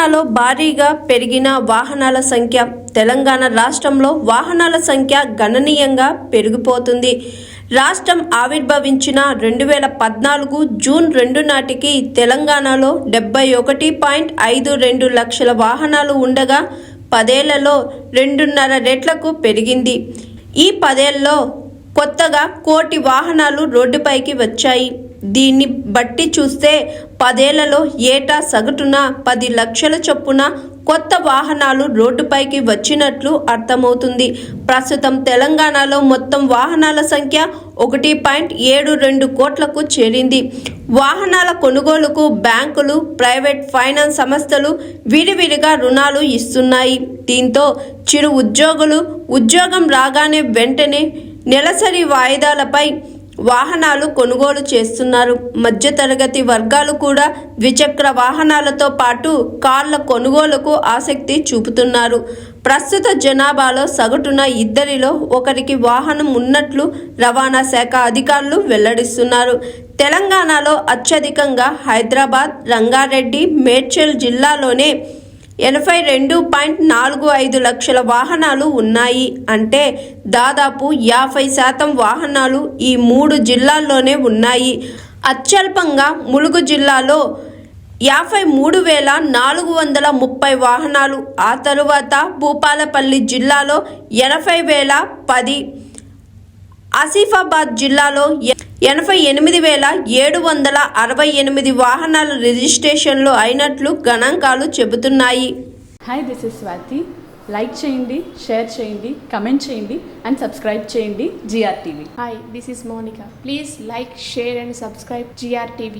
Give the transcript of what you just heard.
తెలంగాణలో భారీగా పెరిగిన వాహనాల సంఖ్య తెలంగాణ రాష్ట్రంలో వాహనాల సంఖ్య గణనీయంగా పెరిగిపోతుంది. రాష్ట్రం ఆవిర్భవించిన రెండు వేల పద్నాలుగు జూన్ రెండు నాటికి తెలంగాణలో డెబ్బై ఒకటి పాయింట్ ఐదు రెండు లక్షల వాహనాలు ఉండగా పదేళ్ళలో రెండున్నర రెట్లకు పెరిగింది. ఈ పదేళ్ళలో కొత్తగా కోటి వాహనాలు రోడ్డుపైకి వచ్చాయి. దీన్ని బట్టి చూస్తే పదేళ్ళలో ఏటా సగటున పది లక్షల చొప్పున కొత్త వాహనాలు రోడ్డుపైకి వచ్చినట్లు అర్థమవుతుంది. ప్రస్తుతం తెలంగాణలో మొత్తం వాహనాల సంఖ్య ఒకటి పాయింట్ ఏడు రెండు కోట్లకు చేరింది. వాహనాల కొనుగోలుకు బ్యాంకులు ప్రైవేట్ ఫైనాన్స్ సంస్థలు విడివిడిగా రుణాలు ఇస్తున్నాయి. దీంతో చిరు ఉద్యోగులు ఉద్యోగం రాగానే వెంటనే నెలసరి వాయిదాలపై వాహనాలు కొనుగోలు చేస్తున్నారు. మధ్యతరగతి వర్గాలు కూడా ద్విచక్ర వాహనాలతో పాటు కార్ల కొనుగోలుకు ఆసక్తి చూపుతున్నారు. ప్రస్తుత జనాభాలో సగటున ఇద్దరిలో ఒకరికి వాహనం ఉన్నట్లు రవాణా శాఖ అధికారులు వెల్లడిస్తున్నారు. తెలంగాణలో అత్యధికంగా హైదరాబాద్ రంగారెడ్డి మేడ్చల్ జిల్లాలోనే ఎనభై రెండు పాయింట్ నాలుగు ఐదు లక్షల వాహనాలు ఉన్నాయి అంటే దాదాపు యాభై శాతం వాహనాలు ఈ మూడు జిల్లాల్లోనే ఉన్నాయి. అత్యల్పంగా ములుగు జిల్లాలో యాభై మూడు వేల నాలుగు వందల ముప్పై వాహనాలు ఆ తరువాత భూపాలపల్లి జిల్లాలో ఎనభై వేల పది ఆసిఫాబాద్ జిల్లాలో ఎనభై ఎనిమిది వేల ఏడు వందల అరవై ఎనిమిది వాహనాలు రిజిస్ట్రేషన్లు అయినట్లు గణాంకాలు చెబుతున్నాయి hi this is Swathi like చేయండి షేర్ చేయండి కమెంట్ చేయండి అండ్ సబ్స్క్రైబ్ చేయండి G R TV Hi, this is Monica. Please like, share, and subscribe GRTV.